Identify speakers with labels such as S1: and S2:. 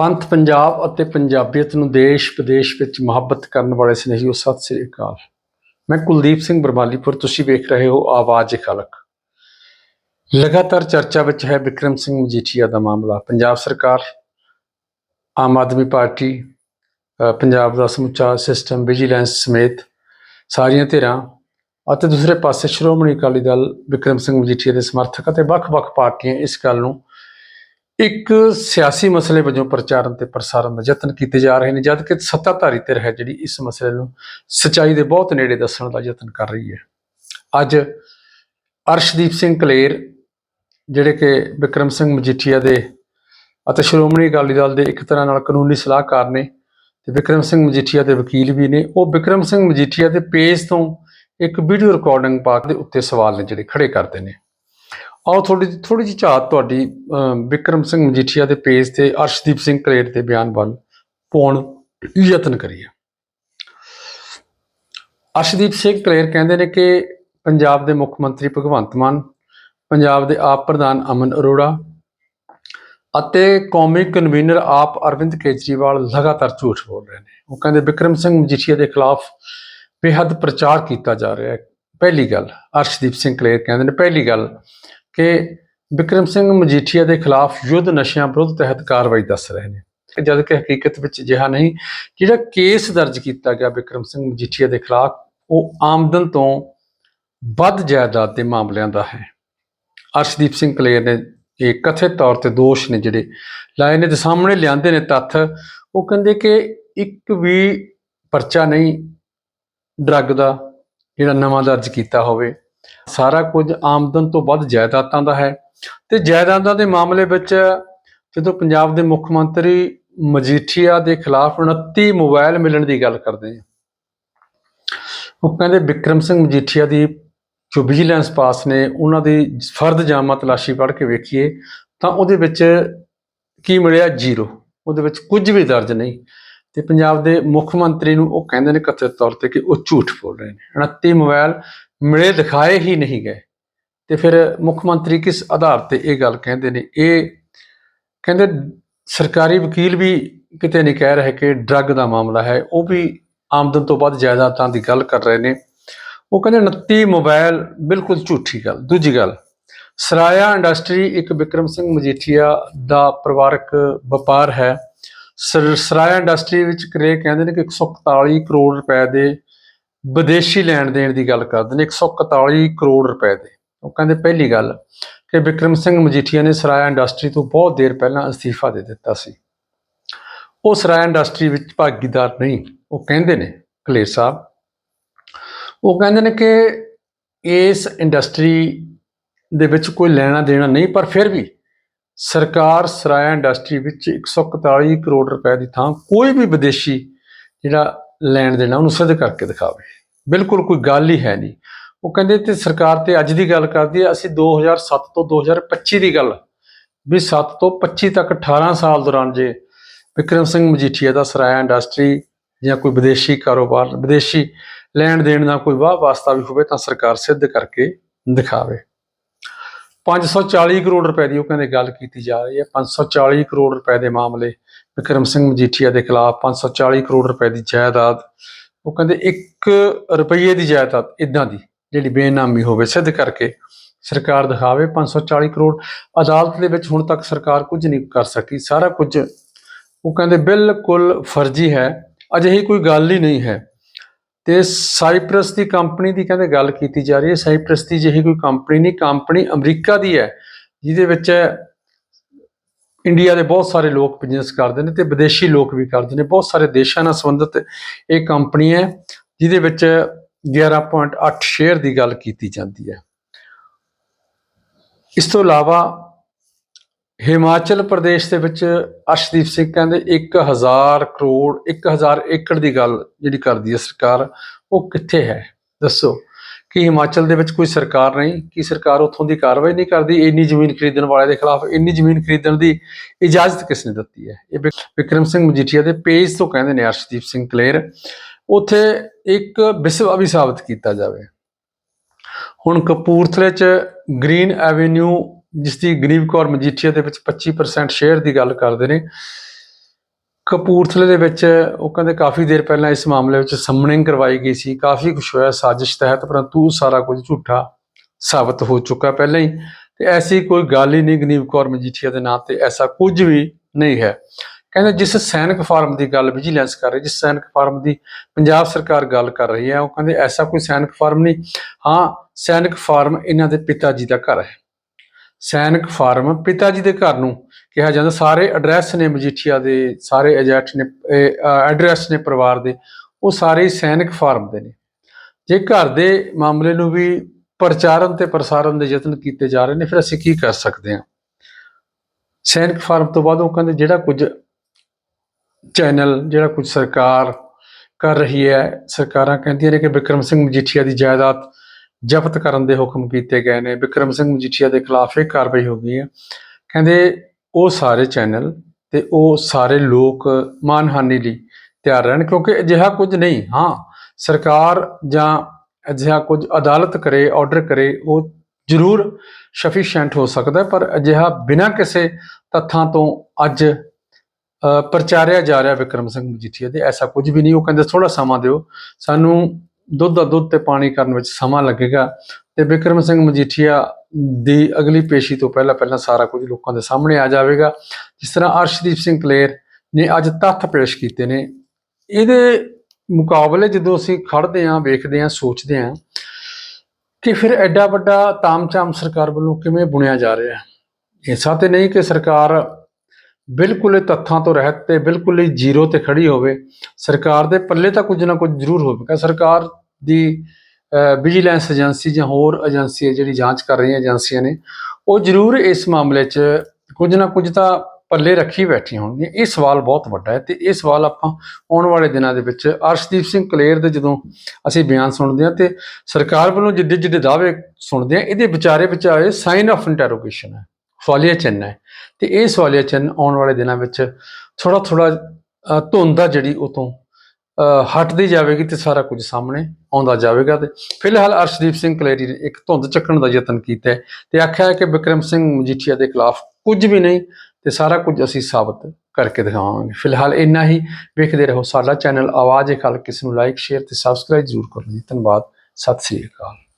S1: ਪੰਥ ਪੰਜਾਬ ਅਤੇ ਪੰਜਾਬੀਅਤ ਨੂੰ ਦੇਸ਼ ਵਿਦੇਸ਼ ਵਿੱਚ ਮੁਹੱਬਤ ਕਰਨ ਵਾਲੇ ਸਨੇਹੀਓ, ਸਤਿ ਸ੍ਰੀ ਅਕਾਲ। ਮੈਂ ਕੁਲਦੀਪ ਸਿੰਘ ਬਰਮਾਲੀਪੁਰ, ਤੁਸੀਂ ਵੇਖ ਰਹੇ ਹੋ ਆਵਾਜ਼ ਖਲਕ ਲਗਾਤਾਰ ਚਰਚਾ ਵਿੱਚ ਹੈ ਵਿਕਰਮ ਸਿੰਘ ਮਜੀਠੀਆ ਦਾ ਮਾਮਲਾ। ਪੰਜਾਬ ਸਰਕਾਰ, ਆਮ ਆਦਮੀ ਪਾਰਟੀ ਪੰਜਾਬ ਦਾ ਸਮੁੱਚਾ ਸਿਸਟਮ, ਵਿਜੀਲੈਂਸ ਸਮੇਤ ਸਾਰੀਆਂ ਧਿਰਾਂ ਅਤੇ ਦੂਸਰੇ ਪਾਸੇ ਸ਼੍ਰੋਮਣੀ ਅਕਾਲੀ ਦਲ ਵਿਕਰਮ ਸਿੰਘ ਮਜੀਠੀਆ ਦੇ ਸਮਰਥਕ ਅਤੇ ਵੱਖ-ਵੱਖ ਪਾਰਟੀਆਂ ਇਸ ਗੱਲ ਨੂੰ ਇੱਕ ਸਿਆਸੀ ਮਸਲੇ ਵਜੋਂ ਪ੍ਰਚਾਰਨ ਤੇ ਪ੍ਰਸਾਰਨ ਦਾ ਯਤਨ ਕੀਤੇ ਜਾ ਰਹੇ ਨੇ, ਜਦ ਕਿ ਸੱਤਾਧਾਰੀ ਧਿਰ ਹੈ ਜਿਹੜੀ ਇਸ ਮਸਲੇ ਨੂੰ ਸਚਾਈ ਦੇ ਬਹੁਤ ਨੇੜੇ ਦੱਸਣ ਦਾ ਯਤਨ ਕਰ ਰਹੀ ਹੈ। ਅੱਜ ਅਰਸ਼ਦੀਪ ਸਿੰਘ ਕਲੇਰ, ਜਿਹੜੇ ਕਿ ਵਿਕਰਮ ਸਿੰਘ ਮਜੀਠੀਆ ਦੇ ਅਤੇ ਸ਼੍ਰੋਮਣੀ ਅਕਾਲੀ ਦਲ ਦੇ ਇੱਕ ਤਰ੍ਹਾਂ ਨਾਲ ਕਾਨੂੰਨੀ ਸਲਾਹਕਾਰ ਨੇ ਤੇ ਵਿਕਰਮ ਸਿੰਘ ਮਜੀਠੀਆ ਦੇ ਵਕੀਲ ਵੀ ਨੇ, ਉਹ ਵਿਕਰਮ ਸਿੰਘ ਮਜੀਠੀਆ ਦੇ ਪੇਜ ਤੋਂ ਇੱਕ ਵੀਡੀਓ ਰਿਕਾਰਡਿੰਗ ਪਾ ਕੇ ਦੇ ਉੱਤੇ ਸਵਾਲ ਨੇ ਜਿਹੜੇ ਖੜੇ ਕਰਦੇ ਨੇ। ਆਓ ਥੋੜੀ ਥੋੜੀ ਜਿਹੀ ਝਾਤ ਤੁਹਾਡੀ ਅਮ, ਵਿਕਰਮ ਸਿੰਘ ਮਜੀਠੀਆ ਦੇ ਪੇਜ ਤੇ ਅਰਸ਼ਦੀਪ ਸਿੰਘ ਕਲੇਰ ਦੇ ਬਿਆਨ ਵੱਲ ਪਾਉਣ ਯਤਨ ਕਰੀਏ। ਅਰਸ਼ਦੀਪ ਸਿੰਘ ਕਲੇਰ ਕਹਿੰਦੇ ਨੇ ਕਿ ਪੰਜਾਬ ਦੇ ਮੁੱਖ ਮੰਤਰੀ ਭਗਵੰਤ ਮਾਨ ਪੰਜਾਬ ਦੇ ਆਪ ਪ੍ਰਧਾਨ ਅਮਨ ਅਰੋੜਾ ਅਤੇ ਕੌਮੀ ਕਨਵੀਨਰ ਆਪ ਅਰਵਿੰਦ ਕੇਜਰੀਵਾਲ ਲਗਾਤਾਰ ਝੂਠ ਬੋਲ ਰਹੇ ਨੇ। ਉਹ ਕਹਿੰਦੇ ਵਿਕਰਮ ਸਿੰਘ ਮਜੀਠੀਆ ਦੇ ਖਿਲਾਫ ਬੇਹੱਦ ਪ੍ਰਚਾਰ ਕੀਤਾ ਜਾ ਰਿਹਾ ਹੈ। ਪਹਿਲੀ ਗੱਲ ਅਰਸ਼ਦੀਪ ਸਿੰਘ ਕਲੇਰ ਕਹਿੰਦੇ ਨੇ ਪਹਿਲੀ ਗੱਲ ਕਿ ਵਿਕਰਮ ਸਿੰਘ ਮਜੀਠੀਆ ਦੇ ਖਿਲਾਫ ਯੁੱਧ ਨਸ਼ਿਆਂ ਵਿਰੁੱਧ ਤਹਿਤ ਕਾਰਵਾਈ ਦੱਸ ਰਹੇ ਨੇ। ਜਦ ਕਿ ਹਕੀਕਤ ਵਿੱਚ ਅਜਿਹਾ ਨਹੀਂ, ਜਿਹੜਾ ਕੇਸ ਦਰਜ ਕੀਤਾ ਗਿਆ ਵਿਕਰਮ ਸਿੰਘ ਮਜੀਠੀਆ ਦੇ ਖਿਲਾਫ, ਉਹ ਆਮਦਨ ਤੋਂ ਵੱਧ ਜਾਇਦਾਦ ਦੇ ਮਾਮਲਿਆਂ ਦਾ ਹੈ। ਅਰਸ਼ਦੀਪ ਸਿੰਘ ਕਲੇਰ ਨੇ ਇਹ ਕਥਿਤ ਤੌਰ ਤੇ ਦੋਸ਼ ਨੇ ਜਿਹੜੇ ਲਾਏ ਨੇ, ਤੇ ਸਾਹਮਣੇ ਲਿਆਂਦੇ ਨੇ ਤੱਥ। ਉਹ ਕਹਿੰਦੇ ਕਿ ਇੱਕ ਵੀ ਪਰਚਾ ਨਹੀਂ, ਡਰੱਗ ਦਾ ਜਿਹੜਾ ਨਵਾਂ ਦਰਜ ਕੀਤਾ ਹੋਵੇ ਸਾਰਾ ਕੁਝ ਆਮਦਨ ਤੋਂ ਵੱਧ ਜਾਇਦਾਦਾਂ ਦਾ ਹੈ। ਤੇ ਜਾਇਦਾਦਾਂ ਦੇ ਮਾਮਲੇ ਵਿੱਚ ਜਦੋਂ ਪੰਜਾਬ ਦੇ ਮੁੱਖ ਮੰਤਰੀ ਮਜੀਠੀਆ ਦੇ ਖਿਲਾਫ 29 ਮੋਬਾਈਲ ਮਿਲਣ ਦੀ ਗੱਲ ਕਰਦੇ ਆ ਉਹ ਕਹਿੰਦੇ ਵਿਕਰਮ ਸਿੰਘ ਮਜੀਠੀਆ ਦੀ ਜੋ ਵਿਜੀਲੈਂਸ ਪਾਸ ਨੇ, ਉਹਨਾਂ ਦੀ ਫਰਦ ਜਾਮਾ ਤਲਾਸ਼ੀ ਪੜ੍ਹ ਕੇ ਵੇਖੀਏ, ਤਾਂ ਉਹਦੇ ਵਿੱਚ ਕੀ ਮਿਲਿਆ? ਜ਼ੀਰੋ। ਉਹਦੇ ਵਿੱਚ ਕੁਝ ਵੀ ਦਰਜ ਨਹੀਂ। ਤੇ ਪੰਜਾਬ ਦੇ ਮੁੱਖ ਮੰਤਰੀ ਨੂੰ ਉਹ ਕਹਿੰਦੇ ਨੇ ਕਥਿਤ ਤੌਰ ਤੇ ਕਿ ਉਹ ਝੂਠ ਬੋਲ ਰਹੇ ਨੇ। 29 ਮੋਬਾਈਲ ਮਿਲੇ ਦਿਖਾਏ ਹੀ ਨਹੀਂ ਗਏ। ਤੇ ਫਿਰ ਮੁੱਖ ਮੰਤਰੀ ਕਿਸ ਆਧਾਰ ਤੇ ਇਹ ਗੱਲ ਕਹਿੰਦੇ ਨੇ? ਇਹ ਕਹਿੰਦੇ ਸਰਕਾਰੀ ਵਕੀਲ ਵੀ ਕਿਤੇ ਨਹੀਂ ਕਹਿ ਰਹੇ ਕਿ ਡਰੱਗ ਦਾ ਮਾਮਲਾ ਹੈ। ਉਹ ਵੀ ਆਮਦਨ ਤੋਂ ਵੱਧ ਜਾਇਦਾਦਾਂ ਦੀ ਗੱਲ ਕਰ ਰਹੇ ਨੇ। ਉਹ ਕਹਿੰਦੇ 29 ਮੋਬਾਈਲ ਬਿਲਕੁਲ ਝੂਠੀ ਗੱਲ। ਦੂਜੀ ਗੱਲ, ਸਰਾਇਆ ਇੰਡਸਟਰੀ ਇੱਕ ਵਿਕਰਮ ਸਿੰਘ ਮਜੀਠੀਆ ਦਾ ਪਰਿਵਾਰਕ ਵਪਾਰ ਹੈ। ਸਰ- ਸਰਾਇਆ ਇੰਡਸਟਰੀ ਵਿੱਚ ਕਰੇ ਕਹਿੰਦੇ ਨੇ ਕਿ 141 ਕਰੋੜ ਰੁਪਏ ਦੇ ਵਿਦੇਸ਼ੀ ਲੈਣ ਦੇਣ ਦੀ ਗੱਲ ਕਰਦੇ ਨੇ 141 ਕਰੋੜ ਰੁਪਏ ਦੇ। ਉਹ ਕਹਿੰਦੇ ਪਹਿਲੀ ਗੱਲ ਕਿ ਵਿਕਰਮ ਸਿੰਘ ਮਜੀਠੀਆ ਨੇ ਸਰਾਇਆ ਇੰਡਸਟਰੀ ਤੋਂ ਬਹੁਤ ਦੇਰ ਪਹਿਲਾਂ ਅਸਤੀਫਾ ਦੇ ਦਿੱਤਾ ਸੀ। ਉਹ ਸਰਾਇਆ ਇੰਡਸਟਰੀ ਵਿੱਚ ਭਾਗੀਦਾਰ ਨਹੀਂ, ਉਹ ਕਹਿੰਦੇ ਨੇ, ਕਲੇਰ ਸਾਹਿਬ। ਉਹ ਕਹਿੰਦੇ ਨੇ ਕਿ ਇਸ ਇੰਡਸਟਰੀ ਦੇ ਵਿੱਚ ਕੋਈ ਲੈਣਾ ਦੇਣਾ ਨਹੀਂ, ਪਰ ਫਿਰ ਵੀ ਸਰਕਾਰ ਸਰਾਇਆ ਇੰਡਸਟਰੀ ਵਿੱਚ 141 ਕਰੋੜ ਰੁਪਏ ਦੀ ਥਾਂ ਕੋਈ ਵੀ ਵਿਦੇਸ਼ੀ ਜਿਹੜਾ ਲੈਣ ਦੇਣਾ, ਉਹਨੂੰ ਸਿੱਧ ਕਰਕੇ ਦਿਖਾਵੇ। ਬਿਲਕੁਲ ਕੋਈ ਗੱਲ ਹੀ ਹੈ ਨਹੀਂ। ਉਹ ਕਹਿੰਦੇ ਤੇ ਸਰਕਾਰ ਤੇ ਅੱਜ ਦੀ ਗੱਲ ਕਰਦੀ ਹੈ ਅਸੀਂ 2007 ਤੋਂ 2025 ਦੀ ਗੱਲ ਵੀ 7 ਤੋਂ 25 ਤੱਕ 18 ਸਾਲ ਦੌਰਾਨ ਜੇ ਵਿਕਰਮ ਸਿੰਘ ਮਜੀਠੀਆ ਦਾ ਸਰਾਇਆ ਇੰਡਸਟਰੀ ਜਾਂ ਕੋਈ ਵਿਦੇਸ਼ੀ ਕਾਰੋਬਾਰ, ਵਿਦੇਸ਼ੀ ਲੈਣ ਦੇਣ ਦਾ ਕੋਈ ਵਾਹ ਵਾਸਤਾ ਵੀ ਹੋਵੇ ਤਾਂ ਸਰਕਾਰ ਸਿੱਧ ਕਰਕੇ ਦਿਖਾਵੇ। 540 ਕਰੋੜ ਰੁਪਏ ਦੀ ਉਹ ਕਹਿੰਦੇ ਗੱਲ ਕੀਤੀ ਜਾ ਰਹੀ ਹੈ। 540 ਕਰੋੜ ਰੁਪਏ ਦੇ ਮਾਮਲੇ ਵਿਕਰਮ ਸਿੰਘ ਮਜੀਠੀਆ ਦੇ ਖਿਲਾਫ 540 ਕਰੋੜ ਰੁਪਏ ਦੀ ਜਾਇਦਾਦ। ਉਹ ਕਹਿੰਦੇ 1 ਰੁਪਏ ਦੀ ਜਾਇਦਾਦ ਇਦਾਂ ਦੀ, ਜਿਹੜੀ ਬੇਨਾਮੀ ਹੋਵੇ ਸਿੱਧ ਕਰਕੇ ਸਰਕਾਰ ਦਿਖਾਵੇ 540 ਕਰੋੜ। ਅਦਾਲਤ ਦੇ ਵਿੱਚ ਹੁਣ ਤੱਕ ਸਰਕਾਰ ਕੁਝ ਨਹੀਂ ਕਰ ਸਕੀ, ਸਾਰਾ ਕੁਝ। ਉਹ ਕਹਿੰਦੇ ਬਿਲਕੁਲ ਫਰਜ਼ੀ ਹੈ, ਅਜਿਹੀ ਕੋਈ ਗੱਲ ਹੀ ਨਹੀਂ ਹੈ। ਤੇ ਸਾਈਪ੍ਰਸ ਦੀ ਕੰਪਨੀ ਦੀ ਕਹਿੰਦੇ ਗੱਲ ਕੀਤੀ ਜਾ ਰਹੀ ਹੈ, ਸਾਈਪ੍ਰਸ ਦੀ ਜਿਹੀ ਕੋਈ ਕੰਪਨੀ ਨਹੀਂ, ਕੰਪਨੀ ਅਮਰੀਕਾ ਦੀ ਹੈ, ਜਿਹਦੇ ਵਿੱਚ ਇੰਡੀਆ ਦੇ ਬਹੁਤ ਸਾਰੇ ਲੋਕ ਬਿਜ਼ਨਸ ਕਰਦੇ ਨੇ ਤੇ ਵਿਦੇਸ਼ੀ ਲੋਕ ਵੀ ਕਰਦੇ ਨੇ। ਬਹੁਤ ਸਾਰੇ ਦੇਸ਼ਾਂ ਨਾਲ ਸੰਬੰਧਿਤ ਇਹ ਕੰਪਨੀ ਹੈ, ਜਿਹਦੇ ਵਿੱਚ 11.8 ਸ਼ੇਅਰ ਦੀ ਗੱਲ ਕੀਤੀ ਜਾਂਦੀ ਹੈ। ਇਸ ਤੋਂ ਇਲਾਵਾ ਹਿਮਾਚਲ ਪ੍ਰਦੇਸ਼ ਦੇ ਵਿੱਚ ਅਰਸ਼ਦੀਪ ਸਿੰਘ ਕਹਿੰਦੇ 1000 ਕਰੋੜ 1000 ਏਕੜ ਦੀ ਗੱਲ ਜਿਹੜੀ ਕਰਦੀ ਹੈ ਸਰਕਾਰ, ਉਹ ਕਿੱਥੇ ਹੈ? ਦੱਸੋ। ਕਿ ਹਿਮਾਚਲ ਦੇ ਵਿੱਚ ਕੋਈ ਸਰਕਾਰ ਨਹੀਂ, ਕਿ ਸਰਕਾਰ ਉੱਥੋਂ ਦੀ ਕਾਰਵਾਈ ਨਹੀਂ ਕਰਦੀ, ਇੰਨੀ ਜ਼ਮੀਨ ਖਰੀਦਣ ਵਾਲੇ ਦੇ ਖਿਲਾਫ ਇੰਨੀ ਜ਼ਮੀਨ ਖਰੀਦਣ ਦੀ ਇਜਾਜ਼ਤ ਕਿਸ ਨੇ ਦਿੱਤੀ ਹੈ? ਇਹ ਵਿਕ- ਵਿਕਰਮ ਸਿੰਘ ਮਜੀਠੀਆ ਦੇ ਪੇਜ ਤੋਂ ਕਹਿੰਦੇ ਨੇ ਅਰਸ਼ਦੀਪ ਸਿੰਘ ਕਲੇਰ, ਉੱਥੇ ਇੱਕ ਵਿਸਵਾ ਵੀ ਸਾਬਤ ਕੀਤਾ ਜਾਵੇ। ਹੁਣ ਕਪੂਰਥਲੇ 'ਚ ਗ੍ਰੀਨ ਐਵੇਨਿਊ, ਜਿਸ ਦੀ ਗਰੀਬ ਕੌਰ ਮਜੀਠੀਆ ਦੇ ਵਿੱਚ 25% ਸ਼ੇਅਰ ਦੀ ਗੱਲ ਕਰਦੇ ਨੇ ਕਪੂਰਥਲੇ ਦੇ ਵਿੱਚ ਉਹ ਕਹਿੰਦੇ ਕਾਫੀ ਦੇਰ ਪਹਿਲਾਂ ਇਸ ਮਾਮਲੇ ਵਿੱਚ ਸਮਨਿੰਗ ਕਰਵਾਈ ਗਈ ਸੀ। ਕਾਫੀ ਕੁਝ ਹੋਇਆ ਸਾਜ਼ਿਸ਼ ਤਹਿਤ, ਪਰੰਤੂ ਸਾਰਾ ਕੁਝ ਝੂਠਾ ਸਾਬਤ ਹੋ ਚੁੱਕਾ ਪਹਿਲਾਂ ਹੀ। ਤੇ ਐਸੀ ਕੋਈ ਗੱਲ ਹੀ ਨਹੀਂ ਗਨੀਵ ਕੌਰ ਮਜੀਠੀਆ ਦੇ ਨਾਂ ਤੇ, ਐਸਾ ਕੁਝ ਵੀ ਨਹੀਂ ਹੈ। ਕਹਿੰਦੇ ਜਿਸ ਸੈਨਿਕ ਫਾਰਮ ਦੀ ਗੱਲ ਵਿਜੀਲੈਂਸ ਕਰ ਰਹੀ, ਜਿਸ ਸੈਨਿਕ ਫਾਰਮ ਦੀ ਪੰਜਾਬ ਸਰਕਾਰ ਗੱਲ ਕਰ ਰਹੀ ਹੈ, ਉਹ ਕਹਿੰਦੇ ਐਸਾ ਕੋਈ ਸੈਨਿਕ ਫਾਰਮ ਨਹੀਂ। ਹਾਂ, ਸੈਨਿਕ ਫਾਰਮ ਇਹਨਾਂ ਦੇ ਪਿਤਾ ਜੀ ਦਾ ਘਰ ਹੈ। ਸੈਨਿਕ ਫਾਰਮ ਪਿਤਾ ਜੀ ਦੇ ਘਰ ਨੂੰ ਕਿਹਾ ਜਾਂਦਾ, ਸਾਰੇ ਐਡਰੈਸ ਨੇ ਮਜੀਠੀਆ ਦੇ, ਸਾਰੇ ਏਜੰਟ ਨੇ ਐਡਰੈਸ ਨੇ ਪਰਿਵਾਰ ਦੇ, ਉਹ ਸਾਰੇ ਸੈਨਿਕ ਫਾਰਮ ਦੇ ਨੇ। ਜੇ ਘਰ ਦੇ ਮਾਮਲੇ ਨੂੰ ਵੀ ਪ੍ਰਚਾਰਨ ਤੇ ਪ੍ਰਸਾਰਨ ਦੇ ਯਤਨ ਕੀਤੇ ਜਾ ਰਹੇ ਨੇ, ਫਿਰ ਅਸੀਂ ਕੀ ਕਰ ਸਕਦੇ ਹਾਂ? ਸੈਨਿਕ ਫਾਰਮ ਤੋਂ ਬਾਅਦ ਉਹ ਕਹਿੰਦੇ, ਜਿਹੜਾ ਕੁਝ ਚੈਨਲ, ਜਿਹੜਾ ਕੁਝ ਸਰਕਾਰ ਕਰ ਰਹੀ ਹੈ, ਸਰਕਾਰਾਂ ਕਹਿੰਦੀਆਂ ਨੇ ਕਿ ਵਿਕਰਮ ਸਿੰਘ ਮਜੀਠੀਆ ਦੀ ਜਾਇਦਾਦ ਜ਼ਬਤ ਕਰਨ ਦੇ ਹੁਕਮ ਕੀਤੇ ਗਏ ਨੇ। ਵਿਕਰਮ ਸਿੰਘ ਮਜੀਠੀਆ ਦੇ ਖਿਲਾਫ ਇਹ ਕਾਰਵਾਈ ਹੋ ਗਈ ਹੈ। ਕਹਿੰਦੇ ਉਹ ਸਾਰੇ ਚੈਨਲ ਤੇ ਉਹ ਸਾਰੇ ਲੋਕ ਮਾਨਹਾਨੀ ਲਈ ਤਿਆਰ ਰਹਿਣ ਕਿਉਂਕਿ ਅਜਿਹਾ ਕੁਝ ਨਹੀਂ। ਹਾਂ ਸਰਕਾਰ ਜਾਂ ਅਜਿਹਾ ਕੁਝ ਅਦਾਲਤ ਕਰੇ ਆਰਡਰ ਕਰੇ ਉਹ ਜ਼ਰੂਰ ਸਫੀਸ਼ੀਐਂਟ ਹੋ ਸਕਦਾ ਪਰ ਅਜਿਹਾ ਬਿਨਾਂ ਕਿਸੇ ਤੱਥਾਂ ਤੋਂ ਅੱਜ ਅ, ਪ੍ਰਚਾਰਿਆ ਜਾ ਰਿਹਾ ਵਿਕਰਮ ਸਿੰਘ ਮਜੀਠੀਆ ਦੇ। ਐਸਾ ਕੁਝ ਵੀ ਨਹੀਂ। ਉਹ ਕਹਿੰਦੇ ਥੋੜਾ ਸਮਾਂ ਦਿਓ। ਸਾਨੂੰ ਦੁੱਧ ਦਾ ਦੁੱਧ ਤੇ ਪਾਣੀ ਕਰਨ ਵਿੱਚ ਸਮਾਂ ਲੱਗੇਗਾ। ਤੇ ਵਿਕਰਮ ਸਿੰਘ ਮਜੀਠੀਆ ਦੀ ਅਗਲੀ ਪੇਸ਼ੀ ਤੋਂ ਪਹਿਲਾਂ ਪਹਿਲਾਂ ਸਾਰਾ ਕੁਝ ਲੋਕਾਂ ਦੇ ਸਾਹਮਣੇ ਆ ਜਾਵੇਗਾ। ਜਿਸ ਤਰ੍ਹਾਂ ਅਰਸ਼ਦੀਪ ਸਿੰਘ ਕਲੇਰ ਨੇ ਅੱਜ ਤੱਥ ਪੇਸ਼ ਕੀਤੇ ਨੇ। ਇਹਦੇ ਮੁਕਾਬਲੇ ਜਦੋਂ ਅਸੀਂ ਖੜਦੇ ਹਾਂ, ਵੇਖਦੇ ਹਾਂ, ਸੋਚਦੇ ਹਾਂ ਕਿ ਫਿਰ ਐਡਾ ਵੱਡਾ ਤਾਮਚਾਮ ਸਰਕਾਰ ਵੱਲੋਂ ਕਿਵੇਂ ਬੁਣਿਆ ਜਾ ਰਿਹਾ ਹੈ? ਐਸਾ ਤੇ ਨਹੀਂ ਕਿ ਸਰਕਾਰ ਬਿਲਕੁਲ ਹੀ ਤੱਥਾਂ ਤੋਂ ਰਹਿਤ ਤੇ ਬਿਲਕੁਲ ਹੀ ਜ਼ੀਰੋ ਤੇ ਖੜੀ ਹੋਵੇ। ਸਰਕਾਰ ਦੇ ਪੱਲੇ ਤਾਂ ਕੁਝ ਨਾ ਕੁਝ ਜ਼ਰੂਰ ਹੋਵੇਗਾ। ਸਰਕਾਰ ਦੀ ਵਿਜੀਲੈਂਸ ਏਜੰਸੀ ਜਾਂ ਹੋਰ ਏਜੰਸੀ ਜਿਹੜੀ ਜਾਂਚ ਕਰ ਰਹੀਆਂ ਏਜੰਸੀਆਂ ਨੇ, ਉਹ ਜ਼ਰੂਰ ਇਸ ਮਾਮਲੇ 'ਚ ਕੁਝ ਨਾ ਕੁਝ ਤਾਂ ਪੱਲੇ ਰੱਖੀ ਬੈਠੀਆਂ ਹੋਣਗੀਆਂ। ਇਹ ਸਵਾਲ ਬਹੁਤ ਵੱਡਾ ਹੈ ਤੇ ਇਹ ਸਵਾਲ ਆਪਾਂ ਆਉਣ ਵਾਲੇ ਦਿਨਾਂ ਦੇ ਵਿੱਚ ਅਰਸ਼ਦੀਪ ਸਿੰਘ ਕਲੇਰ ਦੇ ਜਦੋਂ ਅਸੀਂ ਬਿਆਨ ਸੁਣਦੇ ਹਾਂ ਤੇ ਸਰਕਾਰ ਵੱਲੋਂ ਜਿੱਡੇ ਜਿੱਡੇ ਦਾਅਵੇ ਸੁਣਦੇ ਹਾਂ, ਇਹਦੇ ਵਿਚਾਰੇ ਵਿਚਾਰੇ ਸਾਈਨ ਆਫ ਇੰਟਰੋਗੇਸ਼ਨ ਹੈ, ਸਵਾਲੀਆ ਚਿੰਨ੍ਹ ਹੈ ਤੇ ਇਹ ਸਵਾਲੀਆ ਚਿੰਨ੍ਹ ਆਉਣ ਵਾਲੇ ਦਿਨਾਂ ਵਿੱਚ ਥੋੜਾ ਥੋੜਾ ਧੁੰਦ ਆ ਜਿਹੜੀ ਉਹ ਤੋਂ ਹਟਦੀ ਜਾਵੇਗੀ ਤੇ ਸਾਰਾ ਕੁਝ ਸਾਹਮਣੇ ਆਉਂਦਾ ਜਾਵੇਗਾ ਤੇ ਫਿਲਹਾਲ ਅਰਸ਼ਦੀਪ ਸਿੰਘ ਕਲੇਰੀ ਨੇ ਇੱਕ ਧੁੰਦ ਚੱਕਣ ਦਾ ਯਤਨ ਕੀਤਾ ਹੈ ਤੇ ਆਖਿਆ ਹੈ ਕਿ ਵਿਕਰਮ ਸਿੰਘ ਮਜੀਠੀਆ ਦੇ ਖਿਲਾਫ ਕੁਝ ਵੀ ਨਹੀਂ ਤੇ ਸਾਰਾ ਕੁਝ ਅਸੀਂ ਸਾਬਤ ਕਰਕੇ ਦਿਖਾਵਾਂਗੇ। ਫਿਲਹਾਲ ਇੰਨਾ ਹੀ। ਵੇਖਦੇ ਰਹੋ ਸਾਡਾ ਚੈਨਲ ਆਵਾਜ਼ ਏ ਖਲਕ ਕਿਸ ਨੂੰ ਲਾਈਕ ਸ਼ੇਅਰ ਤੇ ਸਬਸਕ੍ਰਾਈਬ ਜ਼ਰੂਰ ਕਰੋ ਜੀ। ਧੰਨਵਾਦ। ਸਤਿ ਸ੍ਰੀ ਅਕਾਲ।